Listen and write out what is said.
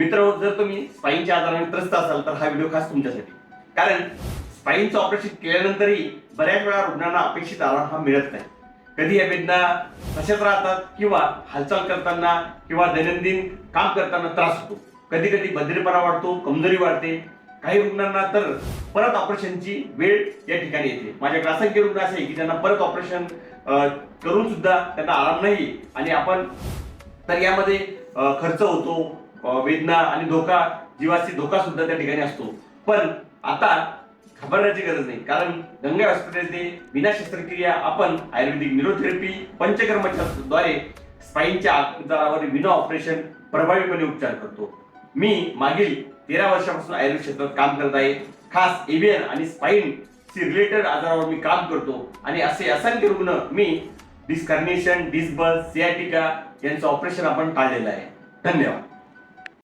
मित्र जर तुम्ही स्पाईनच्या आजाराने त्रस्त असाल तर हा व्हिडिओ खास तुमच्यासाठी. कारण स्पाईनचं ऑपरेशन केल्यानंतरही बऱ्याच वेळा रुग्णांना अपेक्षित आराम हा मिळत नाही. कधी या वेदना तशाच राहतात किंवा हालचाल करताना किंवा दैनंदिन काम करताना त्रास होतो. कधी कधी बधिरपणा वाढतो कमजोरी वाढते. काही रुग्णांना तर परत ऑपरेशनची वेळ या ठिकाणी येते. माझ्याकडे असंख्य रुग्ण असे आहे की त्यांना परत ऑपरेशन करून सुद्धा त्यांना आराम नाही आणि आपण तर यामध्ये खर्च होतो वेदना आणि धोका जीवाची धोका सुद्धा त्या ठिकाणी असतो. पण आता घाबरण्याची गरज नाही. कारण गंगा हॉस्पिटलचे विना शस्त्रक्रिया आपण आयुर्वेदिक न्यूरोथेरपी पंचकर्माच्या द्वारे स्पाईनच्या आजारावर विना ऑपरेशन प्रभावीपणे उपचार करतो. मी मागील तेरा वर्षापासून आयुर्वेद क्षेत्रात काम करत आहे. खास एव्हियन आणि स्पाईन रिलेटेड आजारावर मी काम करतो. आणि असे असंख्य रुग्ण मी डिस्कर्नेशन डिस्बल सियाटिका यांचं ऑपरेशन आपण टाळलेलं आहे. धन्यवाद.